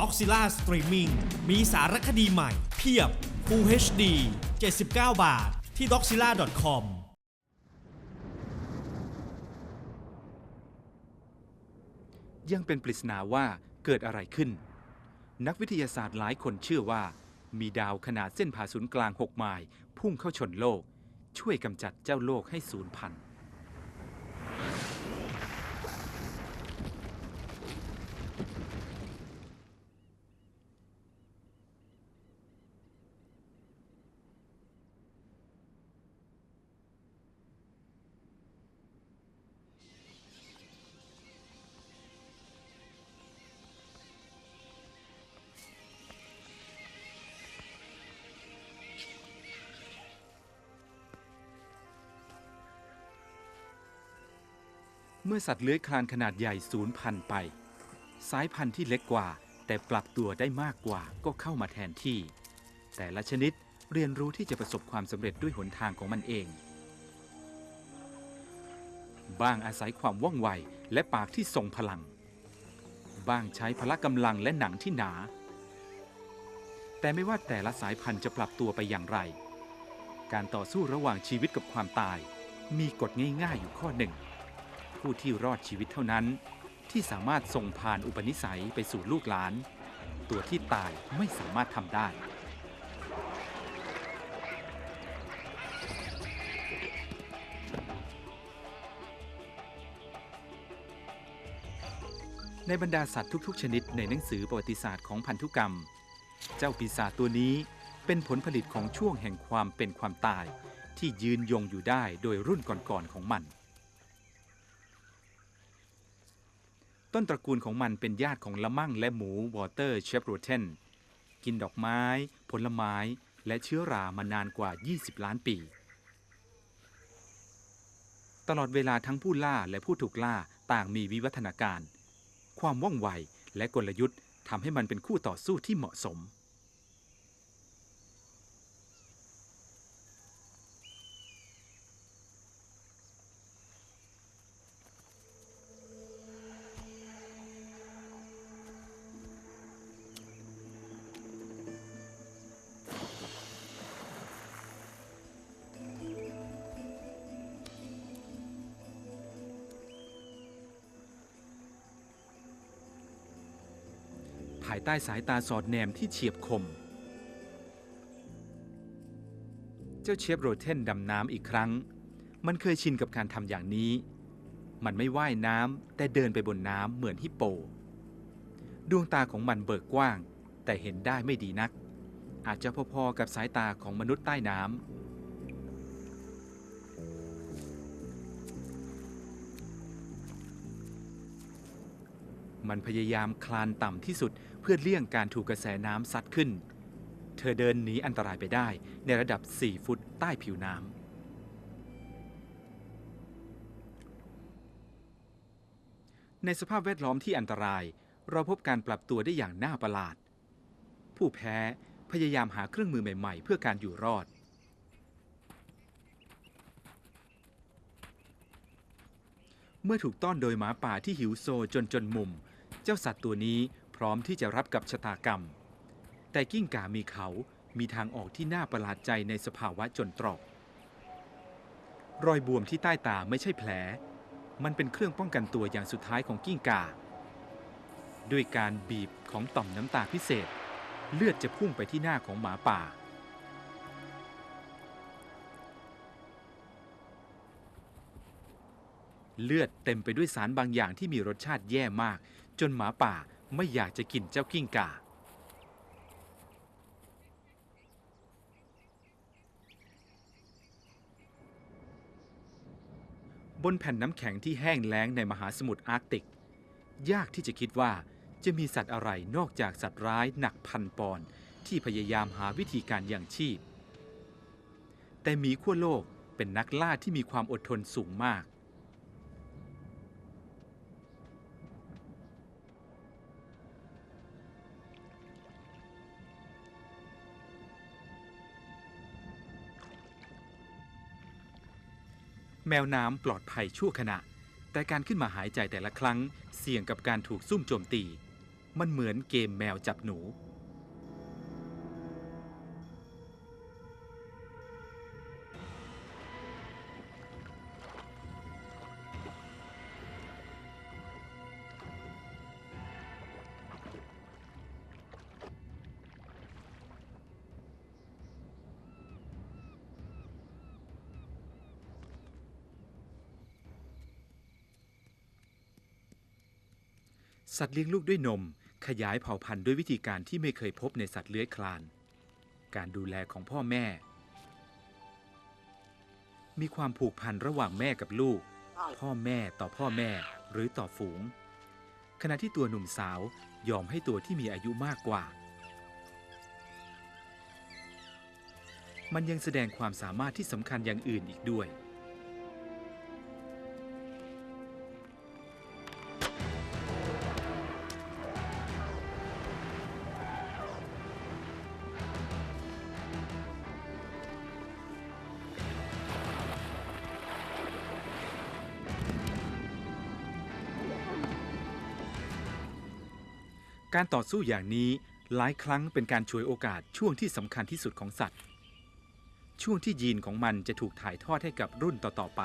ด็อกซิล่าสตรีมมิ่งมีสารคดีใหม่ เพียบ Full HD 79 บาท ที่ d o x i l l a c o m ยังเป็นปริศนาว่าเกิดอะไรขึ้น นักวิทยาศาสตร์หลายคนเชื่อว่า มีดาวขนาดเส้นผ่าศูนย์กลาง 6 ไมล์พุ่งเข้าชนโลก ช่วยกำจัดเจ้าโลกให้สูญพันธุ์ มื่อสัตว์เลื้อยคลานขนาดใหญ่สูญพันธุ์ไป สายพันธุ์ที่เล็กกว่า แต่ปรับตัวได้มากกว่าก็เข้ามาแทนที่ แต่ละชนิดเรียนรู้ที่จะประสบความสำเร็จด้วยหนทางของมันเอง บ้างอาศัยความว่องไวและปากที่ทรงพลัง บ้างใช้พละกำลังและหนังที่หนา แต่ไม่ว่าแต่ละสายพันธุ์จะปรับตัวไปอย่างไร การต่อสู้ระหว่างชีวิตกับความตาย มีกฎง่ายๆอยู่ข้อหนึ่ง ผู้ที่รอดชีวิตเท่านั้น ที่สามารถส่งผ่านอุปนิสัยไปสู่ลูกหลาน ตัวที่ตายไม่สามารถทำได้ ในบรรดาสัตว์ทุกๆ ชนิดในหนังสือประวัติศาสตร์ของพันธุกรรม เจ้าปีศาจตัวนี้เป็นผลผลิตของช่วงแห่งความเป็นความตายที่ยืนยงอยู่ได้โดยรุ่นก่อนๆของมัน ต้นตระกูลของมันเป็นญาติของละมั่งและหมูวอเตอร์เชฟโรเทนกินดอกไม้ ผลไม้ และเชื้อรามานานกว่า 20 ล้านปี ตลอดเวลาทั้งผู้ล่าและผู้ถูกล่าต่างมีวิวัฒนาการ ความว่องไวและกลยุทธ์ทำให้มันเป็นคู่ต่อสู้ที่เหมาะสมายใต้สายตาสอดแนมที่เฉียบคม เจ้าเชฟโรเทนดำน้ำอีกครั้ง มันเคยชินกับการทำอย่างนี้ มันไม่ว่ายน้ำแต่เดินไปบนน้ำเหมือนฮิปโป ดวงตาของมันเบิกกว้าง แต่เห็นได้ไม่ดีนัก อาจจะพอๆกับสายตาของมนุษย์ใต้น้ำมันพยายามคลานต่ำที่สุด เพื่อเลี่ยงการถูกกระแสน้ำซัดขึ้น เธอเดินหนีอันตรายไปได้ในระดับ 4 ฟุตใต้ผิวน้ำในสภาพแวดล้อมที่อันตราย เราพบการปรับตัวได้อย่างน่าประหลาด ผู้แพ้พยายามหาเครื่องมือใหม่ๆ เพื่อการอยู่รอด เมื่อถูกต้อนโดยหมาป่าที่หิวโซจนจนมุม เจ้าสัตว์ตัวนี้ ร้อมที่จะรับกับชะตากรรม แต่กิ้งก่ามีเขา มีทางออกที่น่าประหลาดใจในสภาวะจนตรอก รอยบวมที่ใต้ตาไม่ใช่แผล มันเป็นเครื่องป้องกันตัวอย่างสุดท้ายของกิ้งก่า ด้วยการบีบของต่อมน้ำตาพิเศษ เลือดจะพุ่งไปที่หน้าของหมาป่าเลือดเต็มไปด้วยสารบางอย่างที่มีรสชาติแย่มาก จนหมาป่า ไม่อยากจะกินเจ้ากิ้งก่า บนแผ่นน้ำแข็งที่แห้งแล้งในมหาสมุทรอาร์กติก ยากที่จะคิดว่าจะมีสัตว์อะไรนอกจากสัตว์ร้ายหนักพันปอนที่พยายามหาวิธีการอย่างชีพ แต่หมีขั้วโลกเป็นนักล่าที่มีความอดทนสูงมาก แมวน้ำปลอดภัยชั่วขณะ แต่การขึ้นมาหายใจแต่ละครั้ง เสี่ยงกับการถูกซุ่มโจมตี มันเหมือนเกมแมวจับหนู สัตว์เลี้ยงลูกด้วยนม ขยายเผ่าพันธุ์ด้วยวิธีการที่ไม่เคยพบในสัตว์เลื้อยคลาน การดูแลของพ่อแม่ มีความผูกพันระหว่างแม่กับลูก พ่อแม่ต่อพ่อแม่หรือต่อฝูง ขณะที่ตัวหนุ่มสาวยอมให้ตัวที่มีอายุมากกว่า มันยังแสดงความสามารถที่สำคัญอย่างอื่นอีกด้วย การต่อสู้อย่างนี้หลายครั้งเป็นการช่วยโอกาสช่วงที่สำคัญที่สุดของสัตว์ ช่วงที่ยีนของมันจะถูกถ่ายทอดให้กับรุ่นต่อๆไป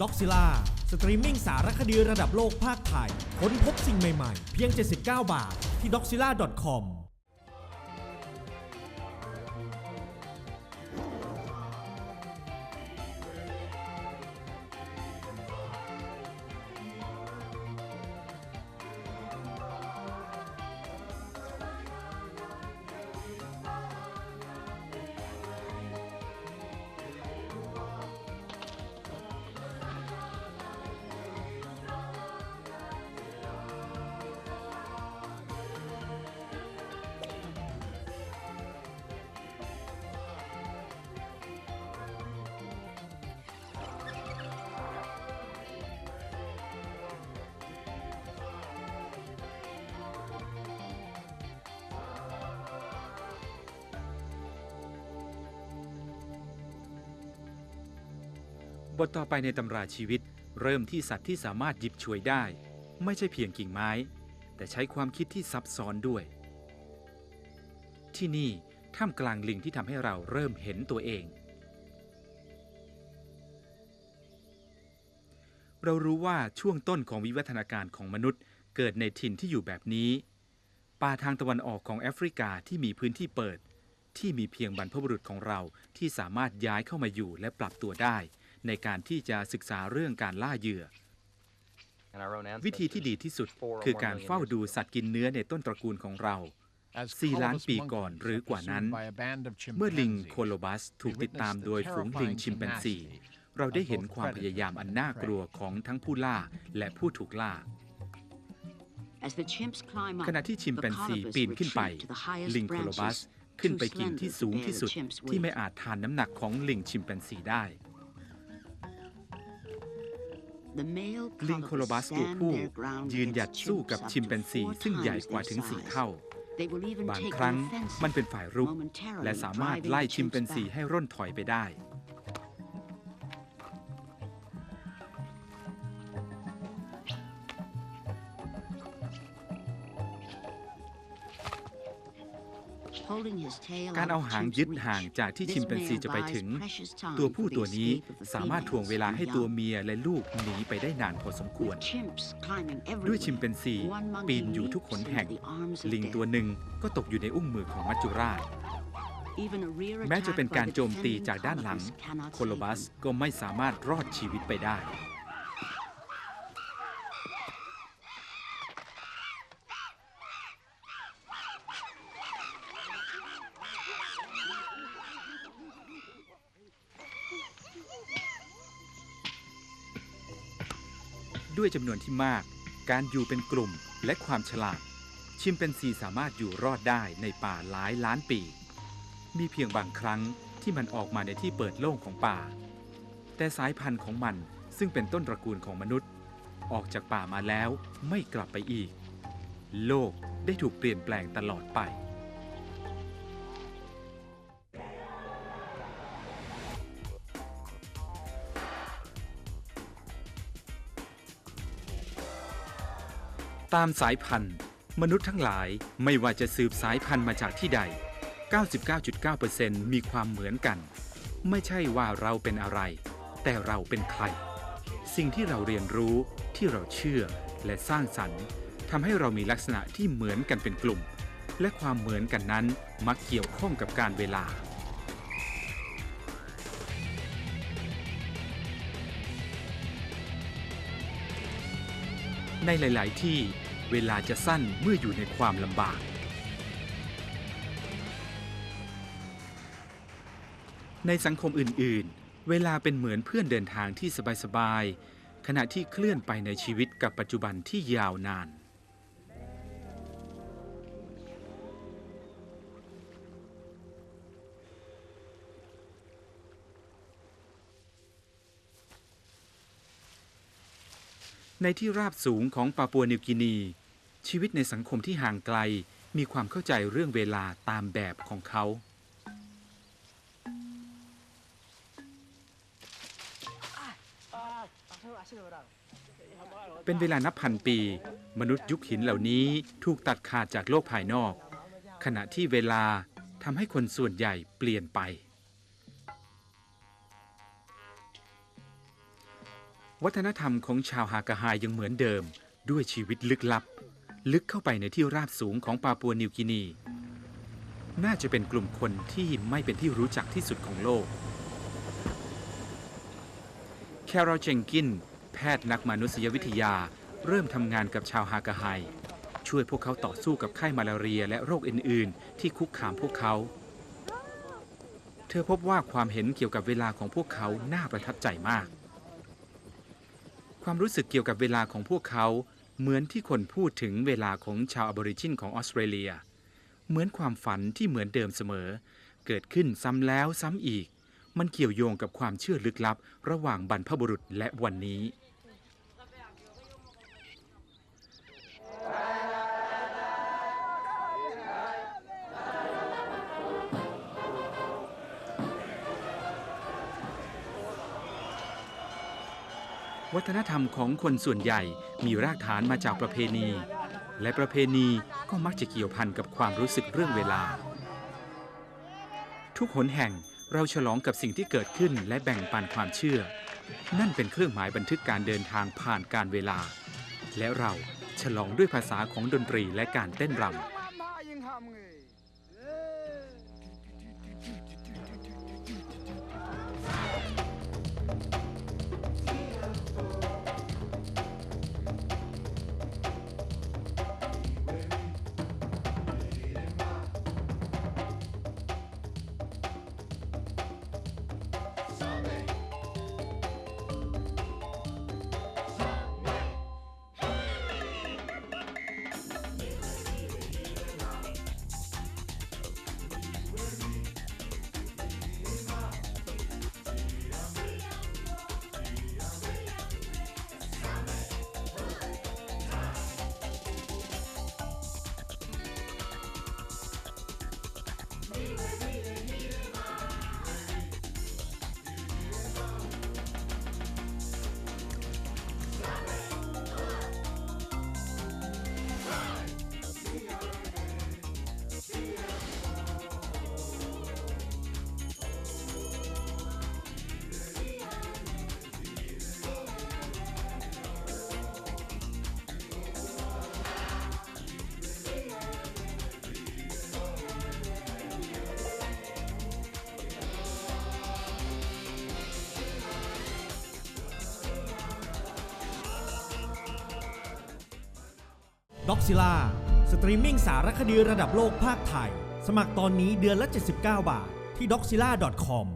ด็อกซิล่าสตรีมมิ่งสารคดีระดับโลกภาคไทย ค้นพบสิ่งใหม่ๆ เพียง 79 บาท ที่ doxila.com ทต่อไปในตำราชีวิต เริ่มที่สัตว์ที่สามารถหยิบฉวยได้ ไม่ใช่เพียงกิ่งไม้ แต่ใช้ความคิดที่ซับซ้อนด้วย ที่นี่ท่ามกลางลิงที่ทำให้เราเริ่มเห็นตัวเอง เรารู้ว่าช่วงต้นของวิวัฒนาการของมนุษย์ เกิดในถิ่นที่อยู่แบบนี้ ป่าทางตะวันออกของแอฟริกาที่มีพื้นที่เปิด ที่มีเพียงบรรพบุรุษของเราที่สามารถย้ายเข้ามาอยู่และปรับตัวได้ ในการที่จะศึกษาเรื่องการล่าเหยื่อ วิธีที่ดีที่สุดคือการเฝ้าดูสัตว์กินเนื้อในต้นตระกูลของเราสี่ล้านปีก่อนหรือกว่านั้น เมื่อลิงโคโลบัสถูกติดตามโดยฝูงลิงชิมแปนซี เราได้เห็นความพยายามอันน่ากลัวของทั้งผู้ล่าและผู้ถูกล่า ขณะที่ชิมแปนซีปีนขึ้นไป ลิงโคโลบัสขึ้นไปกินที่สูงที่สุดที่ไม่อาจทานน้ำหนักของลิงชิมแปนซีได้ ลิงโคโลบัสตัวผู้ยืนหยัดสู้กับชิมแปนซีซึ่งใหญ่กว่าถึงสี่เท่า บางครั้งมันเป็นฝ่ายรุก และสามารถไล่ชิมแปนซีให้ร่นถอยไปได้ การเอาหางยึดห่างจากที่ชิมแปนซีจะไปถึง ตัวผู้ตัวนี้สามารถถ่วงเวลาให้ตัวเมียและลูกหนีไปได้นานพอสมควร ด้วยชิมแปนซีปีนอยู่ทุกขนแห่ง ลิงตัวหนึ่งก็ตกอยู่ในอุ้งมือของมัจจุราชแม้จะเป็นการโจมตีจากด้านหลัง โคโลบัสก็ไม่สามารถรอดชีวิตไปได้ ด้วยจำนวนที่มาก การอยู่เป็นกลุ่มและความฉลาด ชิมเป็นซีสามารถอยู่รอดได้ในป่าหลายล้านปี มีเพียงบางครั้งที่มันออกมาในที่เปิดโล่งของป่า แต่สายพันธุ์ของมันซึ่งเป็นต้นตระกูลของมนุษย์ ออกจากป่ามาแล้วไม่กลับไปอีก โลกได้ถูกเปลี่ยนแปลงตลอดไป ตามสายพันธุ์ มนุษย์ทั้งหลายไม่ว่าจะสืบสายพันธุ์มาจากที่ใด 99.9%มีความเหมือนกัน ไม่ใช่ว่าเราเป็นอะไร แต่เราเป็นใคร สิ่งที่เราเรียนรู้ที่เราเชื่อและสร้างสรรค์ทำให้เรามีลักษณะที่เหมือนกันเป็นกลุ่ม และความเหมือนกันนั้นมักเกี่ยวข้องกับการเวลา ในหลาย ๆ ที่เวลาจะสั้นเมื่ออยู่ในความลำบาก ในสังคมอื่น ๆ เวลาเป็นเหมือนเพื่อนเดินทางที่สบาย ๆ ขณะที่เคลื่อนไปในชีวิตกับปัจจุบันที่ยาวนาน ในที่ราบสูงของปาปัวนิวกินี ชีวิตในสังคมที่ห่างไกลมีความเข้าใจเรื่องเวลาตามแบบของเขา เป็นเวลานับพันปี มนุษย์ยุคหินเหล่านี้ถูกตัดขาดจากโลกภายนอก ขณะที่เวลาทำให้คนส่วนใหญ่เปลี่ยนไป วัฒนธรรมของชาวฮากาไฮยังเหมือนเดิม ด้วยชีวิตลึกลับ ลึกเข้าไปในที่ราบสูงของปาปัวนิวกินี น่าจะเป็นกลุ่มคนที่ไม่เป็นที่รู้จักที่สุดของโลก แคโรเจงกิน แพทย์นักมนุษยวิทยา เริ่มทำงานกับชาวฮากาไฮ ช่วยพวกเขาต่อสู้กับไข้มาลาเรียและโรคอื่น ๆ ที่คุกคามพวกเขา เธอพบว่าความเห็นเกี่ยวกับเวลาของพวกเขาน่าประทับใจมาก ความรู้สึกเกี่ยวกับเวลาของพวกเขาเหมือนที่คนพูดถึงเวลาของชาวอบอริจินของออสเตรเลีย เหมือนความฝันที่เหมือนเดิมเสมอ เกิดขึ้นซ้ำแล้วซ้ำอีก มันเกี่ยวโยงกับความเชื่อลึกลับ ระหว่างบรรพบุรุษและวันนี้ วัฒนธรรมของคนส่วนใหญ่มีรากฐานมาจากประเพณี และประเพณีก็มักจะเกี่ยวพันกับความรู้สึกเรื่องเวลา ทุกหนแห่งเราฉลองกับสิ่งที่เกิดขึ้นและแบ่งปันความเชื่อ นั่นเป็นเครื่องหมายบันทึกการเดินทางผ่านการเวลา และเราฉลองด้วยภาษาของดนตรีและการเต้นรำ ด็อกซิล่าสตรีมมิ่งสารคดีระดับโลกภาคไทย สมัครตอนนี้เดือนละ 79 บาท ที่ doxila.com